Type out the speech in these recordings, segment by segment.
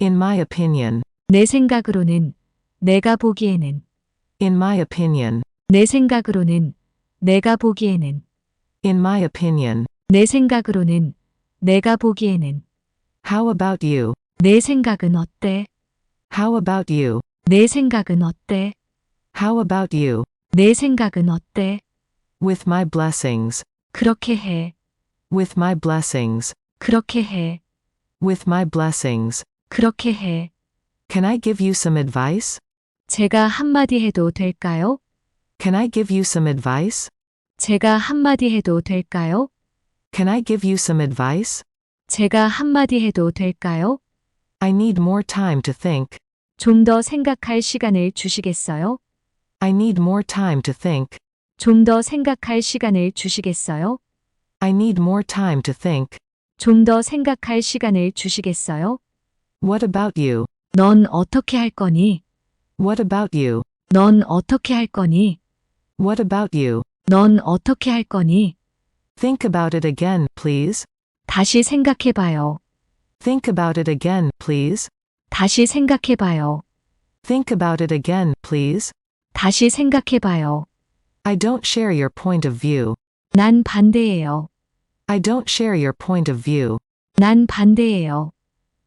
In my opinion. 내 생각으로는, 내가 보기에는, In my opinion. 내 생각으로는, 내가 보기에는, In my opinion. 내 생각으로는, 내가 보기에는, How about you? 내 생각은 어때? How about you? 내 생각은 어때? How about you? 내 생각은 어때? With my blessings. 그렇게 해, With my blessings. 그렇게 해, With my blessings. 그렇게 해. Can I give you some advice? 제가 한마디 해도 될까요? Can I give you some advice? 제가 한마디 해도 될까요? Can I give you some advice? 제가 한마디 해도 될까요? I need more time to think. 좀 더 생각할 시간을 주시겠어요? I need more time to think. 좀 더 생각할 시간을 주시겠어요? I need more time to think. 좀 더 생각할 시간을 주시겠어요? What about you? 넌 어떻게 할 거니? What about you? 넌 어떻게 할 거니? What about you? 넌 어떻게 할 거니? Think about it again, please. 다시 생각해 봐요. Think about it again, please. 다시 생각해 봐요. Think about it again, please. 다시 생각해 봐요. I don't share your point of view. 난 반대예요. I don't share your point of view. 난 반대예요.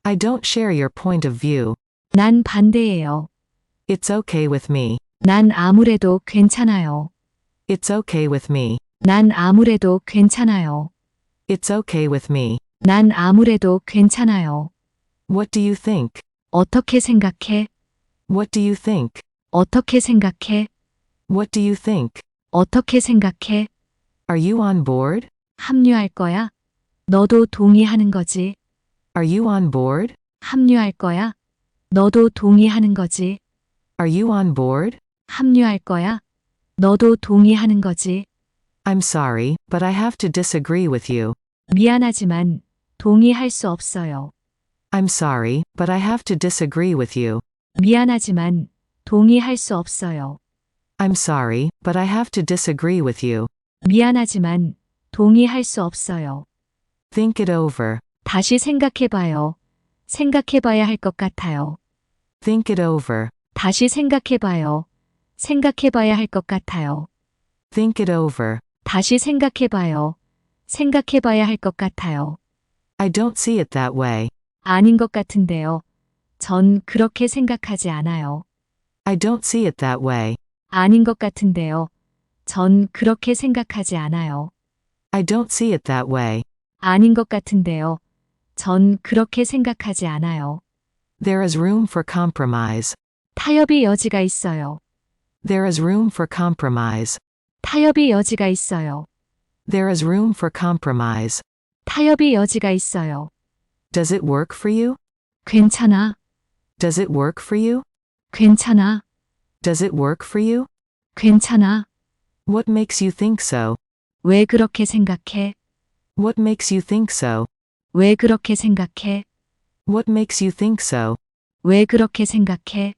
I don't share your point of view. 난 반대예요. It's okay with me. 난 아무래도 괜찮아요. It's okay with me. 난 아무래도 괜찮아요. It's okay with me. 난 아무래도 괜찮아요. What do you think? 어떻게 생각해? What do you think? 어떻게 생각해? What do you think? 어떻게 생각해? Are you on board? 합류할 거야? 너도 동의하는 거지. Are you on board? 합류할 거야? 너도 동의하는 거지. Are you on board? 합류할 거야? 너도 동의하는 거지. I'm sorry, but I have to disagree with you. 미안하지만 동의할 수 없어요. I'm sorry, but I have to disagree with you. 미안하지만 동의할 수 없어요. I'm sorry, but I have to disagree with you. 미안하지만 동의할 수 없어요. Think it over. 다시 생각해 봐요. 생각해 봐야 할 것 같아요. Think it over. 다시 생각해 봐요. 생각해 봐야 할 것 같아요. Think it over. 다시 생각해 봐요. 생각해 봐야 할 것 같아요. I don't see it that way. 아닌 것 같은데요. 전 그렇게 생각하지 않아요. I don't see it that way. 아닌 것 같은데요. 전 그렇게 생각하지 않아요. I don't see it that way. 아닌 것 같은데요. 전 그렇게 생각하지 않아요. There is room for compromise. 타협의 여지가 있어요. There is room for compromise. 타협의 여지가 있어요. There is room for compromise. 타협의 여지가 있어요. Does it work for you? 괜찮아. Does it work for you? 괜찮아. Does it work for you? 괜찮아. What makes you think so? 왜 그렇게 생각해? What makes you think so? 왜 그렇게 생각해? What makes you think so? 왜 그렇게 생각해?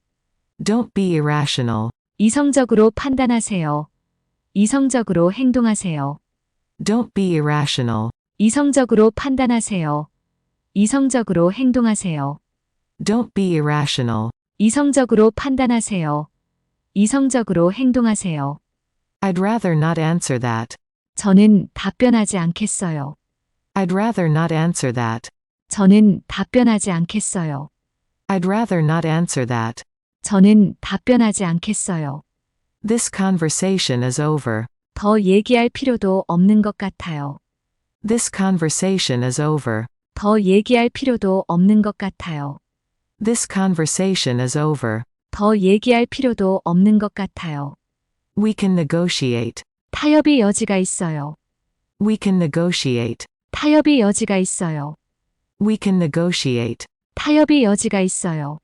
Don't be irrational. 이성적으로 판단하세요. 이성적으로 행동하세요. Don't be irrational. 이성적으로 판단하세요. 이성적으로 행동하세요. Don't be irrational. 이성적으로 판단하세요. 이성적으로 행동하세요. I'd rather not answer that. 저는 답변하지 않겠어요. I'd rather not answer that. 저는 답변하지 않겠어요. I'd rather not answer that. 저는 답변하지 않겠어요. This conversation is over. 더 얘기할 필요도 없는 것 같아요. This conversation is over. 더 얘기할 필요도 없는 것 같아요. This conversation is over. 더 얘기할 필요도 없는 것 같아요. We can negotiate. 타협의 여지가 있어요. We can negotiate. 타협의 여지가 있어요. We can negotiate. 타협의 여지가 있어요.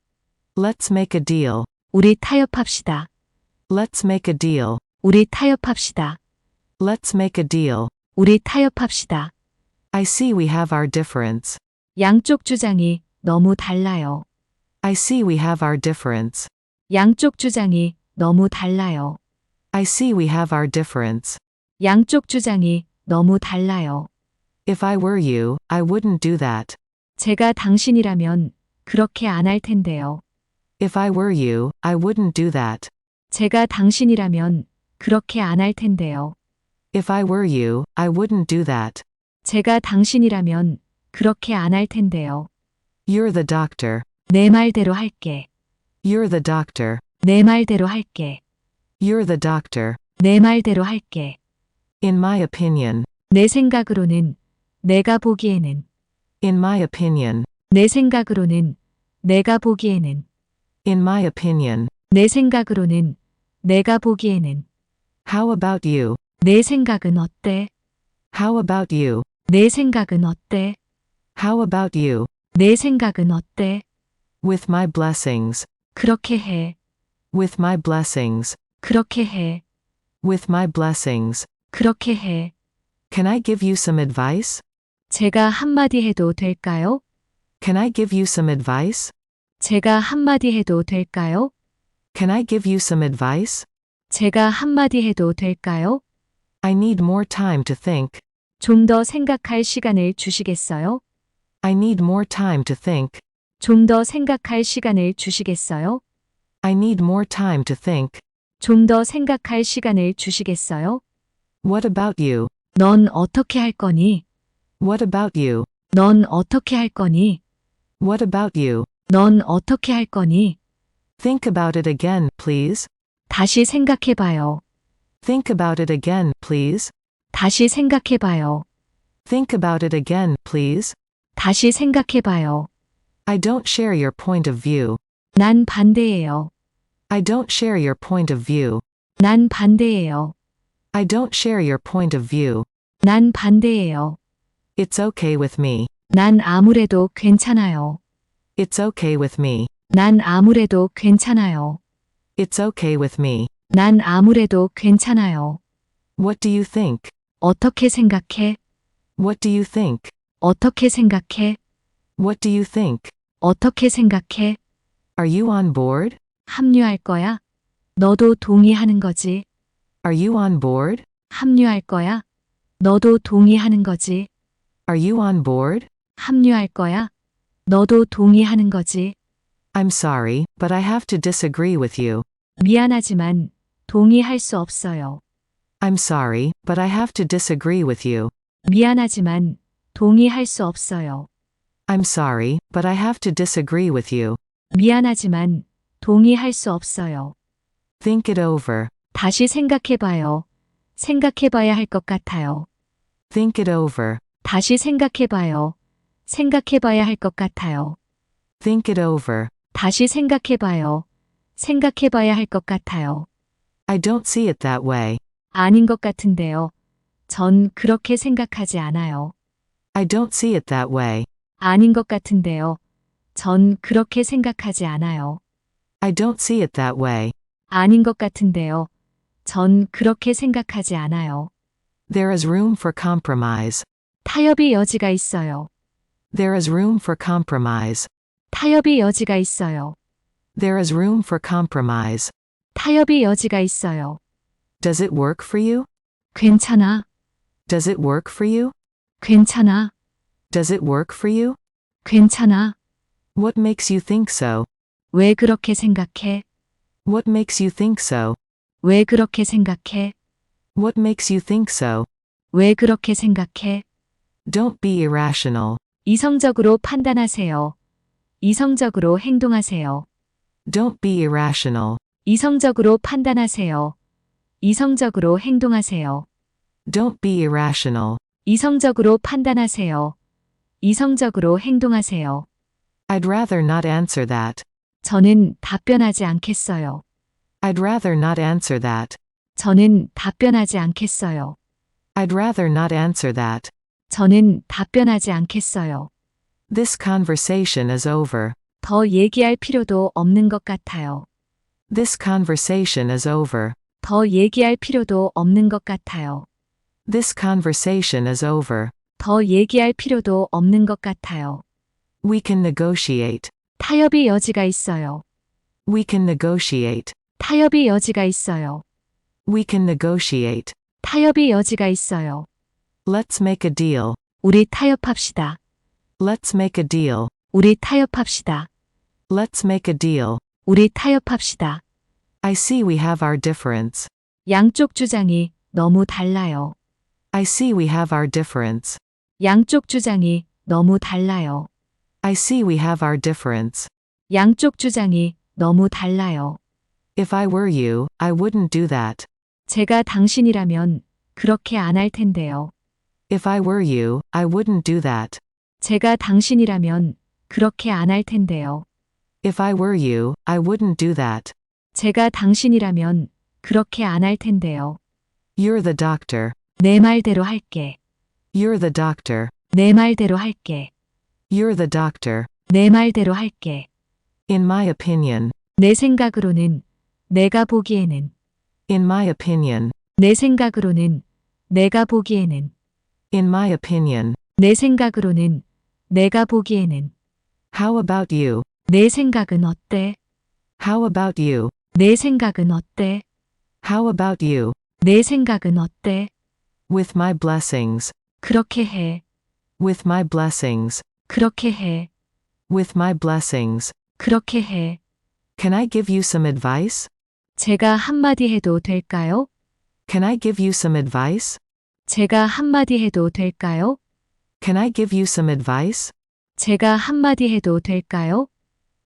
Let's make a deal. 우리 타협합시다. Let's make a deal. 우리 타협합시다. Let's make a deal. 우리 타협합시다. I see we have our difference. 양쪽 주장이 너무 달라요. I see we have our difference. 양쪽 주장이 너무 달라요. I see we have our difference. 양쪽 주장이 너무 달라요. If I were you, I wouldn't do that. 제가 당신이라면 그렇게 안 할 텐데요. If I were you, I wouldn't do that. 제가 당신이라면 그렇게 안 할 텐데요. If I were you, I wouldn't do that. 제가 당신이라면 그렇게 안 할 텐데요. You're the doctor. 내 말대로 할게. You're the doctor. 내 말대로 할게. You're the doctor. 내 말대로 할게. In my opinion. 내 생각으로는, 내가 보기에는, In my opinion. 내 생각으로는, 내가 보기에는, In my opinion. 내 생각으로는, 내가 보기에는, How about you? 내 생각은 어때? How about you? 내 생각은 어때? How about you? 내 생각은 어때? With my blessings. 그렇게 해. With my blessings. 그렇게 해. With my blessings. 그렇게 해. Can I give you some advice? 제가 한마디 해도 될까요? Can I give you some advice? 제가 한마디 해도 될까요? Can I give you some advice? 제가 한마디 해도 될까요? I need more time to think. 좀 더 생각할 시간을 주시겠어요? I need more time to think. 좀 더 생각할 시간을 주시겠어요? I need more time to think. 좀 더 생각할 시간을 주시겠어요? What about you? 넌 어떻게 할 거니? What about you? 넌 어떻게 할 거니? What about you? 넌 어떻게 할 거니? Think about it again, please. 다시 생각해 봐요. Think about it again, please. 다시 생각해 봐요. Think about it again, please. 다시 생각해 봐요. I don't share your point of view. 난 반대예요. I don't share your point of view. 난 반대예요. I don't share your point of view. 난 반대예요. It's okay with me. 난 아무래도 괜찮아요. It's okay with me. 난 아무래도 괜찮아요. It's okay with me. 난 아무래도 괜찮아요. What do you think? 어떻게 생각해? What do you think? 어떻게 생각해? What do you think? 어떻게 생각해? Are you on board? 합류할 거야? 너도 동의하는 거지. Are you on board? 합류할 거야? 너도 동의하는 거지. Are you on board? 합류할 거야? 너도 동의하는 거지. I'm sorry, but I have to disagree with you. 미안하지만 동의할 수 없어요. I'm sorry, but I have to disagree with you. 미안하지만 동의할 수 없어요. I'm sorry, but I have to disagree with you. 미안하지만 동의할 수 없어요. Think it over. 다시 생각해 봐요. 생각해 봐야 할 것 같아요. Think it over. 다시 생각해 봐요. 생각해 봐야 할 것 같아요. Think it over. 다시 생각해 봐요. 생각해 봐야 할 것 같아요. I don't see it that way. 아닌 것 같은데요. 전 그렇게 생각하지 않아요. I don't see it that way. 아닌 것 같은데요. 전 그렇게 생각하지 않아요. I don't see it that way. 아닌 것 같은데요. 전 그렇게 생각하지 않아요. There is room for compromise. 타협의 여지가 있어요. There is room for compromise. 타협의 여지가 있어요. There is room for compromise. 타협의 여지가 있어요. Does it work for you? 괜찮아. Does it work for you? 괜찮아. Does it work for you? 괜찮아. What makes you think so? 왜 그렇게 생각해? What makes you think so? 왜 그렇게 생각해? What makes you think so? 왜 그렇게 생각해? Don't be irrational. 이성적으로 판단하세요. 이성적으로 행동하세요. Don't be irrational. 이성적으로 판단하세요. 이성적으로 행동하세요. Don't be irrational. 이성적으로 판단하세요. 이성적으로 행동하세요. I'd rather not answer that. 저는 답변하지 않겠어요. I'd rather not answer that. 저는 답변하지 않겠어요. I'd rather not answer that. 저는 답변하지 않겠어요. This conversation is over. 더 얘기할 필요도 없는 것 같아요. This conversation is over. 더 얘기할 필요도 없는 것 같아요. This conversation is over. 더 얘기할 필요도 없는 것 같아요. We can negotiate. 타협의 여지가 있어요. We can negotiate. 타협의 여지가 있어요. We can negotiate. 타협의 여지가 있어요. Let's make a deal. 우리 타협합시다. Let's make a deal. 우리 타협합시다. Let's make a deal. 우리 타협합시다. I see we have our difference. 양쪽 주장이 너무 달라요. I see we have our difference. 양쪽 주장이 너무 달라요. I see we have our difference. 양쪽 주장이 너무 달라요. If I were you, I wouldn't do that. 제가 당신이라면 그렇게 안 할 텐데요. If I were you, I wouldn't do that. 제가 당신이라면 그렇게 안 할 텐데요. If I were you, I wouldn't do that. 제가 당신이라면 그렇게 안 할 텐데요. You're the doctor. 내 말대로 할게. You're the doctor. 내 말대로 할게. You're the doctor. 내 말대로 할게. In my opinion. 내 생각으로는 내가 보기에는 In my opinion. 내 생각으로는 내가 보기에는 In my opinion. 내 생각으로는 내가 보기에는 How about you? 내 생각은 어때? How about you? 내 생각은 어때? How about you? 내 생각은 어때? With my blessings. 그렇게 해. With my blessings. 그렇게 해. With my blessings. 그렇게 해. Can I give you some advice? 제가 한마디 해도 될까요? Can I give you some advice? 제가 한마디 해도 될까요? Can I give you some advice? 제가 한마디 해도 될까요?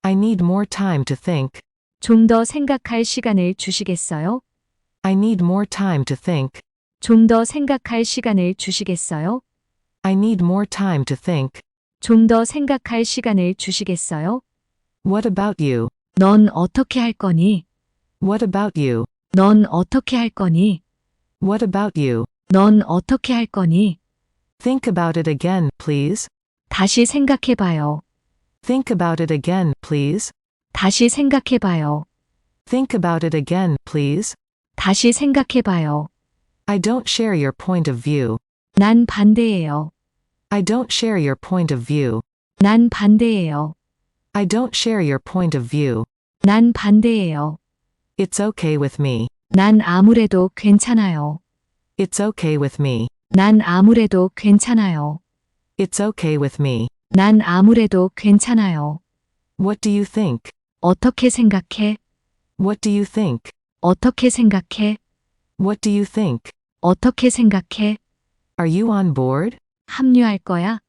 I need more time to think. 좀 더 생각할 시간을 주시겠어요? I need more time to think. 좀 더 생각할 시간을 주시겠어요? I need more time to think. 좀 더 생각할 시간을 주시겠어요? What about you? 넌 어떻게 할 거니? What about you? 넌 어떻게 할 거니? What about you? 넌 어떻게 할 거니? Think about it again, please. 다시 생각해 봐요. Think about it again, please. 다시 생각해 봐요. Think about it again, please. 다시 생각해 봐요. I don't share your point of view. 난 반대예요. I don't share your point of view. 난 반대예요. I don't share your point of view. 난 반대예요. It's okay with me. 난 아무래도 괜찮아요. It's okay with me. 난 아무래도 괜찮아요. It's okay with me. 난 아무래도 괜찮아요. What do you think? 어떻게 생각해? What do you think? 어떻게 생각해? What do you think? 어떻게 생각해? Are you on board? 합류할 거야?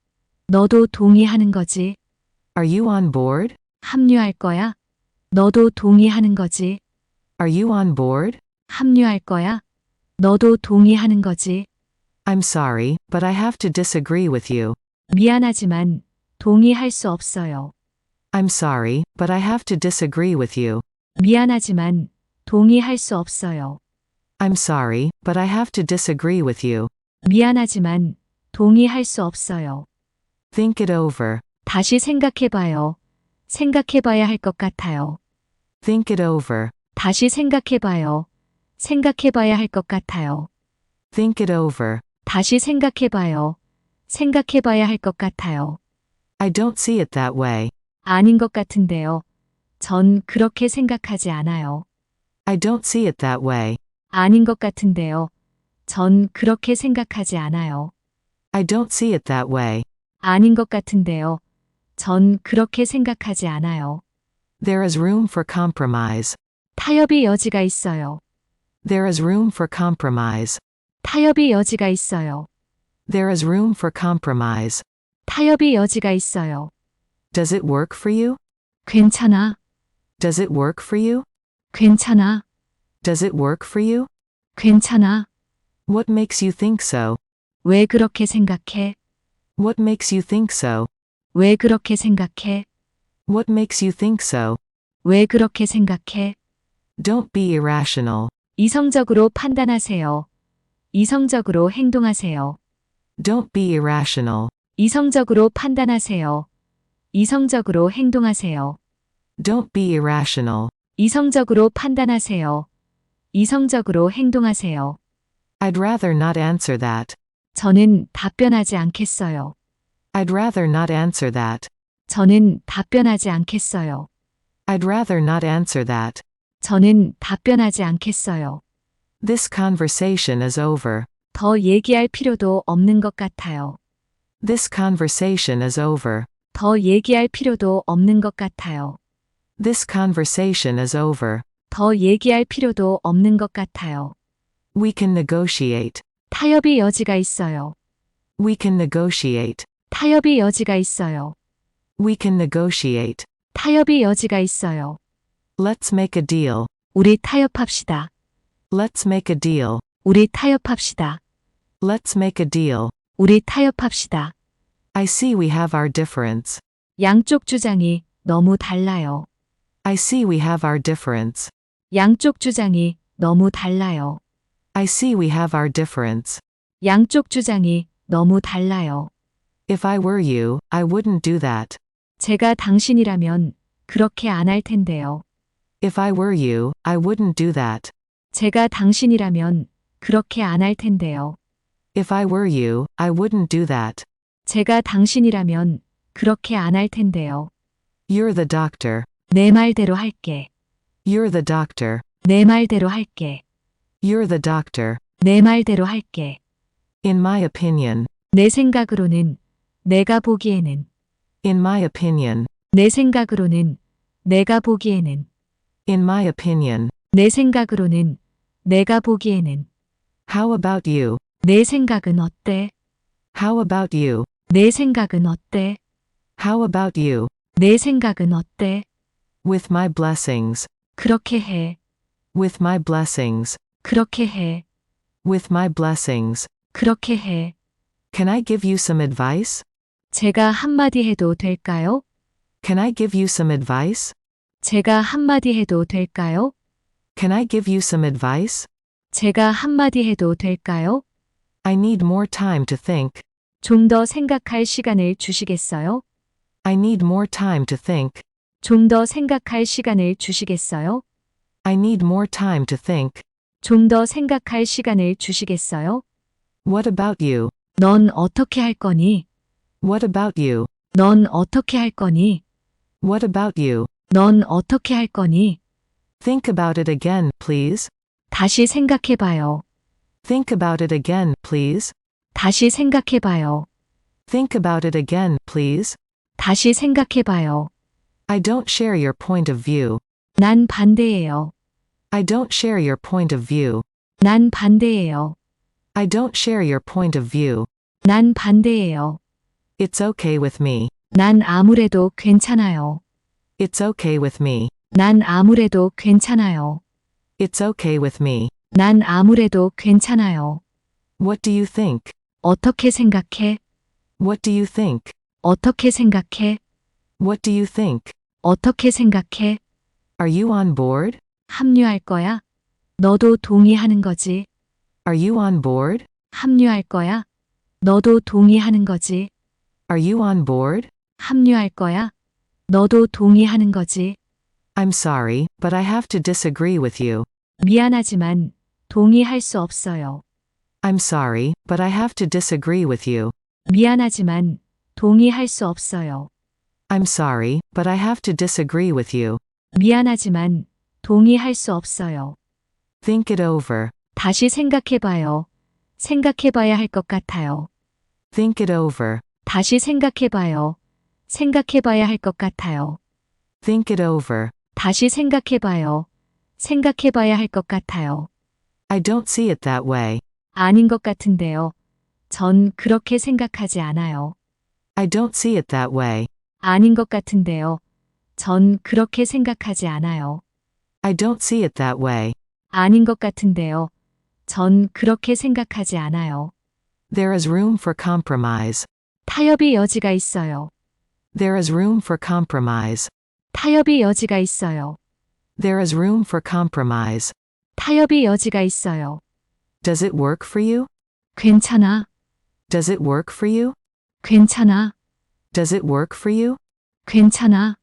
너도 동의하는 거지. Are you on board? 합류할 거야? 너도 동의하는 거지. Are you on board? 합류할 거야? 너도 동의하는 거지. I'm sorry, but I have to disagree with you. 미안하지만 동의할 수 없어요. I'm sorry, but I have to disagree with you. 미안하지만 동의할 수 없어요. I'm sorry, but I have to disagree with you. 미안하지만 동의할 수 없어요. Think it over. 다시 생각해 봐요. 생각해 봐야 할 것 같아요. Think it over. 다시 생각해 봐요. 생각해 봐야 할 것 같아요. Think it over. 다시 생각해 봐요. 생각해 봐야 할 것 같아요. I don't see it that way. 아닌 것 같은데요. 전 그렇게 생각하지 않아요. I don't see it that way. 아닌 것 같은데요. 전 그렇게 생각하지 않아요. I don't see it that way. 아닌 것 같은데요. 전 그렇게 생각하지 않아요. There is room for compromise. 타협의 여지가 있어요. There is room for compromise. 타협의 여지가 있어요. There is room for compromise. 타협의 여지가 있어요. Does it work for you? 괜찮아. Does it work for you? 괜찮아. Does it work for you? 괜찮아. What makes you think so? 왜 그렇게 생각해? What makes you think so? 왜 그렇게 생각해? What makes you think so? 왜 그렇게 생각해? Don't be irrational. 이성적으로 판단하세요. 이성적으로 행동하세요. Don't be irrational. 이성적으로 판단하세요. 이성적으로 행동하세요. Don't be irrational. 이성적으로 판단하세요. 이성적으로 행동하세요. I'd rather not answer that. 저는 답변하지 않겠어요. I'd rather not answer that. 저는 답변하지 않겠어요. I'd rather not answer that. 저는 답변하지 않겠어요. This conversation is over. 더 얘기할 필요도 없는 것 같아요. This conversation is over. 더 얘기할 필요도 없는 것 같아요. This conversation is over. 더 얘기할 필요도 없는 것 같아요. We can negotiate. 타협의 여지가 있어요. We can negotiate. 타협의 여지가 있어요. We can negotiate. 타협의 여지가 있어요. Let's make a deal. 우리 타협합시다. Let's make a deal. 우리 타협합시다. Let's make a deal. 우리 타협합시다. I see we have our difference. 양쪽 주장이 너무 달라요. I see we have our difference. 양쪽 주장이 너무 달라요. I see we have our difference. 양쪽 주장이 너무 달라요. If I were you, I wouldn't do that. 제가 당신이라면 그렇게 안 할 텐데요. If I were you, I wouldn't do that. 제가 당신이라면 그렇게 안 할 텐데요. If I were you, I wouldn't do that. 제가 당신이라면 그렇게 안 할 텐데요. You're the doctor. 내 말대로 할게. You're the doctor. 내 말대로 할게. You're the doctor. 내 말대로 할게. In my opinion. 내 생각으로는 내가 보기에는 In my opinion. 내 생각으로는 내가 보기에는 In my opinion. 내 생각으로는 내가 보기에는 How about you? 내 생각은 어때? How about you? 내 생각은 어때? How about you? 내 생각은 어때? With my blessings. 그렇게 해. With my blessings. 그렇게 해. With my blessings. 그렇게 해. Can I give you some advice? 제가 한마디 해도 될까요? Can I give you some advice? 제가 한마디 해도 될까요? Can I give you some advice? 제가 한마디 해도 될까요? I need more time to think. 좀 더 생각할 시간을 주시겠어요? I need more time to think. 좀 더 생각할 시간을 주시겠어요? I need more time to think. 좀 더 생각할 시간을 주시겠어요? What about you? 넌 어떻게 할 거니? What about you? 넌 어떻게 할 거니? What about you? 넌 어떻게 할 거니? Think about it again, please. 다시 생각해 봐요. Think about it again, please. 다시 생각해 봐요. Think about it again, please. 다시 생각해 봐요. I don't share your point of view. 난 반대예요. I don't share your point of view. 난 반대예요. I don't share your point of view. 난 반대예요. It's okay with me. 난 아무래도 괜찮아요. It's okay with me. 난 아무래도 괜찮아요. It's okay with me. 난 아무래도 괜찮아요. What do you think? 어떻게 생각해? What do you think? 어떻게 생각해? What do you think? 어떻게 생각해? Are you on board? 합류할 거야? 너도 동의하는 거지? Are you on board? 합류할 거야? 너도 동의하는 거지? Are you on board? 합류할 거야? 너도 동의하는 거지? I'm sorry, but I have to disagree with you. 미안하지만 동의할 수 없어요. I'm sorry, but I have to disagree with you. 미안하지만 동의할 수 없어요. I'm sorry, but I have to disagree with you. 미안하지만 동의할 수 없어요. Think it over. 다시 생각해 봐요. 생각해 봐야 할 것 같아요. Think it over. 다시 생각해 봐요. 생각해 봐야 할 것 같아요. Think it over. 다시 생각해 봐요. 생각해 봐야 할 것 같아요. I don't see it that way. 아닌 것 같은데요. 전 그렇게 생각하지 않아요. I don't see it that way. 아닌 것 같은데요. 전 그렇게 생각하지 않아요. I don't see it that way. 아닌 것 같은데요. 전 그렇게 생각하지 않아요. There is room for compromise. 타협의 여지가 있어요. There is room for compromise. 타협의 여지가 있어요. There is room for compromise. 타협의 여지가 있어요. Does it work for you? 괜찮아. Does it work for you? 괜찮아. Does it work for you? 괜찮아.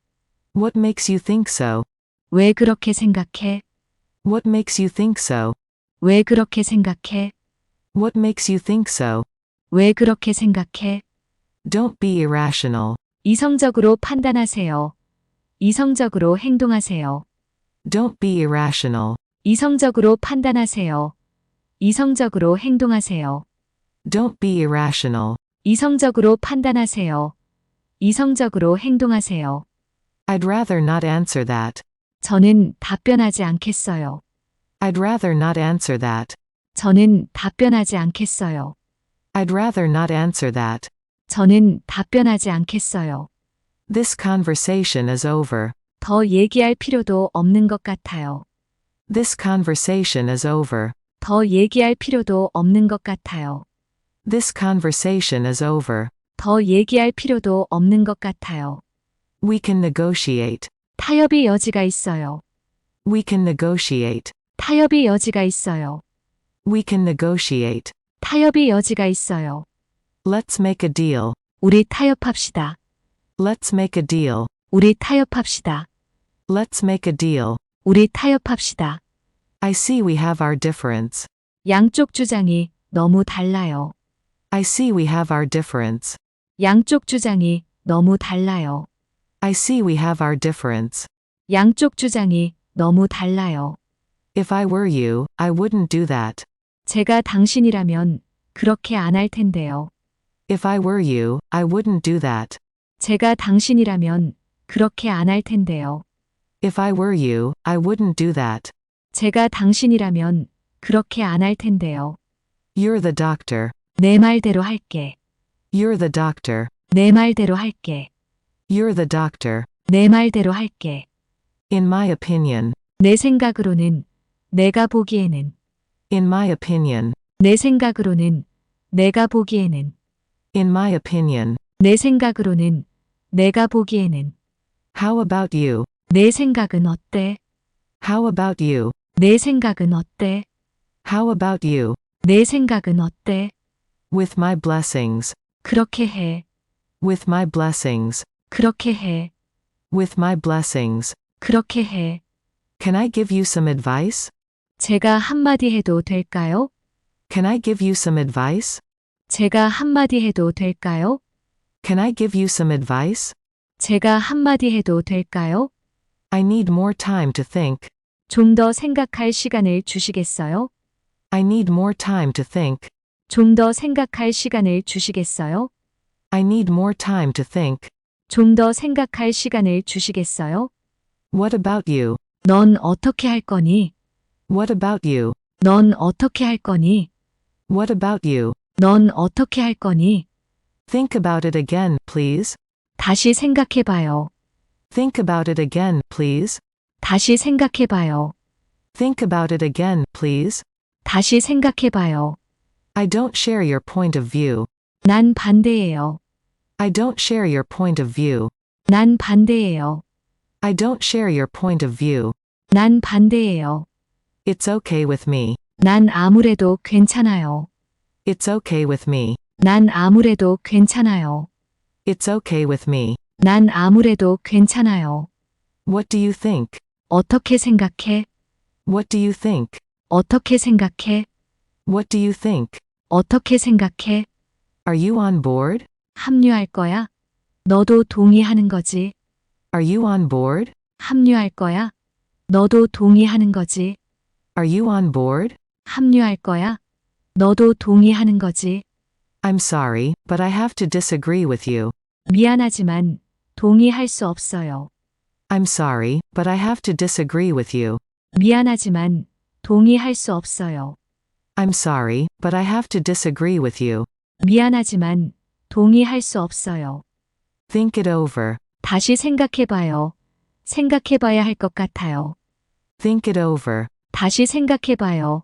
What makes you think so? 왜 그렇게 생각해? What makes you think so? 왜 그렇게 생각해? What makes you think so? 왜 그렇게 생각해? Don't be irrational. 이성적으로 판단하세요. 이성적으로 행동하세요. Don't be irrational. 이성적으로 판단하세요. 이성적으로 행동하세요. Don't be irrational. 이성적으로 판단하세요. 이성적으로 행동하세요. I'd rather not answer that. 저는 답변하지 않겠어요. I'd rather not answer that. 저는 답변하지 않겠어요. I'd rather not answer that. 저는 답변하지 않겠어요. This conversation is over. 더 얘기할 필요도 없는 것 같아요. This conversation is over. 더 얘기할 필요도 없는 것 같아요. This conversation is over. 더 얘기할 필요도 없는 것 같아요. We can negotiate. 타협의 여지가 있어요. We can negotiate. 타협의 여지가 있어요. We can negotiate. 타협의 여지가 있어요. Let's make a deal. 우리 타협합시다. Let's make a deal. 우리 타협합시다. Let's make a deal. 우리 타협합시다. I see we have our difference. 양쪽 주장이 너무 달라요. I see we have our difference. 양쪽 주장이 너무 달라요. I see we have our difference. 양쪽 주장이 너무 달라요. If I were you, I wouldn't do that. 제가 당신이라면 그렇게 안 할 텐데요. If I were you, I wouldn't do that. 제가 당신이라면 그렇게 안 할 텐데요. If I were you, I wouldn't do that. 제가 당신이라면 그렇게 안 할 텐데요. You're the doctor. 내 말대로 할게. You're the doctor. 내 말대로 할게. You're the doctor. 내 말대로 할게. In my opinion. 내 생각으로는 내가 보기에는 In my opinion. 내 생각으로는 내가 보기에는 In my opinion. 내 생각으로는 내가 보기에는 How about you? 내 생각은 어때? How about you? 내 생각은 어때? How about you? 내 생각은 어때? With my blessings. 그렇게 해. With my blessings. 그렇게 해. With my blessings. 그렇게 해. Can I give you some advice? 제가 한마디 해도 될까요? Can I give you some advice? 제가 한마디 해도 될까요? Can I give you some advice? 제가 한마디 해도 될까요? I need more time to think. 좀 더 생각할 시간을 주시겠어요? I need more time to think. 좀 더 생각할 시간을 주시겠어요? I need more time to think. 좀 더 생각할 시간을 주시겠어요? What about you? 넌 어떻게 할 거니? What about you? 넌 어떻게 할 거니? What about you? 넌 어떻게 할 거니? Think about it again, please. 다시 생각해 봐요. Think about it again, please. 다시 생각해 봐요. Think about it again, please. 다시 생각해 봐요. I don't share your point of view. 난 반대예요. I don't share your point of view. 난 반대예요. I don't share your point of view. 난 반대예요. It's okay with me. 난 아무래도 괜찮아요. It's okay with me. 난 아무래도 괜찮아요. It's okay with me. 난 아무래도 괜찮아요. What do you think? 어떻게 생각해? What do you think? 어떻게 생각해? What do you think? 어떻게 생각해? Are you on board? 합류할 거야? 너도 동의하는 거지? Are you on board? 합류할 거야? 너도 동의하는 거지? Are you on board? 합류할 거야? 너도 동의하는 거지? I'm sorry, but I have to disagree with you. 미안하지만 동의할 수 없어요. I'm sorry, but I have to disagree with you. 미안하지만 동의할 수 없어요. I'm sorry, but I have to disagree with you. 미안하지만 동의할 수 없어요. Think it over. 다시 생각해 봐요. 생각해 봐야 할 것 같아요. Think it over. 다시 생각해 봐요.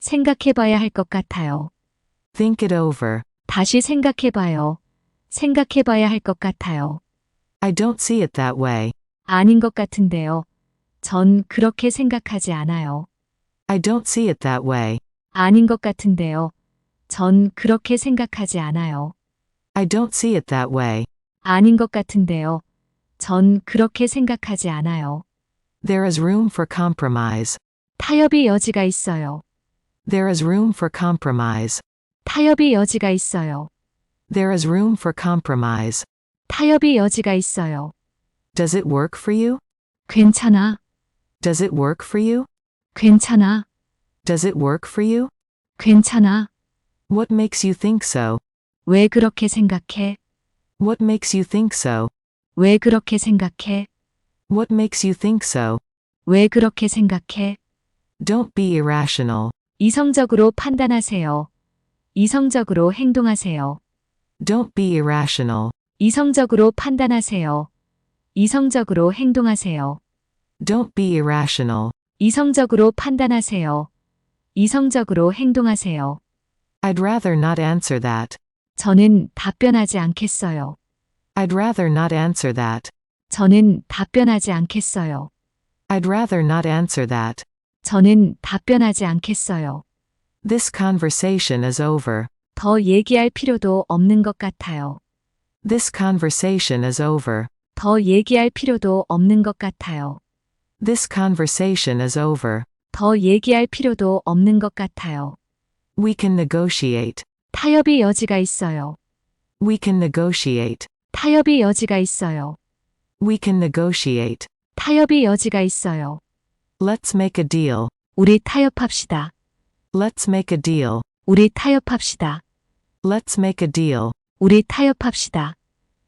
생각해 봐야 할 것 같아요. Think it over. 다시 생각해 봐요. 생각해 봐야 할 것 같아요. I don't see it that way. 아닌 것 같은데요. 전 그렇게 생각하지 않아요. I don't see it that way. 아닌 것 같은데요. 전 그렇게 생각하지 않아요. I don't see it that way. 아닌 것 같은데요. 전 그렇게 생각하지 않아요. There is room for compromise. 타협의 여지가 있어요. There is room for compromise. 타협의 여지가 있어요. There is room for compromise. 타협의 여지가 있어요. Does it work for you? 괜찮아. Does it work for you? 괜찮아. Does it work for you? 괜찮아. What makes you think so? 왜 그렇게 생각해? What makes you think so? 왜 그렇게 생각해? What makes you think so? 왜 그렇게 생각해? Don't be irrational. 이성적으로 판단하세요. 이성적으로 행동하세요. Don't be irrational. 이성적으로 판단하세요. 이성적으로 행동하세요. Don't be irrational. 이성적으로 판단하세요. 이성적으로 행동하세요. I'd rather not answer that. 저는 답변하지 않겠어요. I'd rather not answer that. 저는 답변하지 않겠어요. I'd rather not answer that. 저는 답변하지 않겠어요. This conversation is over. 더 얘기할 필요도 없는 것 같아요. This conversation is over. 더 얘기할 필요도 없는 것 같아요. This conversation is over. 더 얘기할 필요도 없는 것 같아요. We can negotiate. 타협의 여지가 있어요. We can negotiate. 타협의 여지가 있어요. We can negotiate. 타협의 여지가 있어요. Let's make a deal. 우리 타협합시다. Let's make a deal. 우리 타협합시다. Let's make a deal. 우리 타협합시다.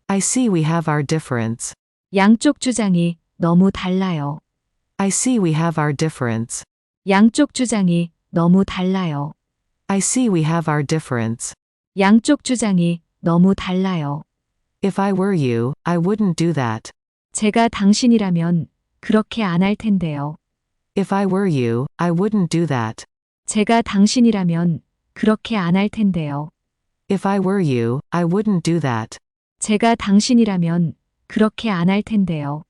I see we have our difference. 양쪽 주장이 너무 달라요. I see we have our difference. 양쪽 주장이 너무 달라요. I see we have our difference. 양쪽 주장이 너무 달라요. If I were you, I wouldn't do that. 제가 당신이라면 그렇게 안 할 텐데요. If I were you, I wouldn't do that. 제가 당신이라면 그렇게 안 할 텐데요. If I were you, I wouldn't do that. 제가 당신이라면 그렇게 안 할 텐데요.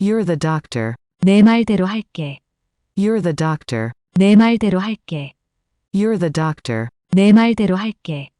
You're the doctor. 내 말대로 할게. You're the doctor. 내 말대로 할게. You're the doctor. 내 말대로 할게.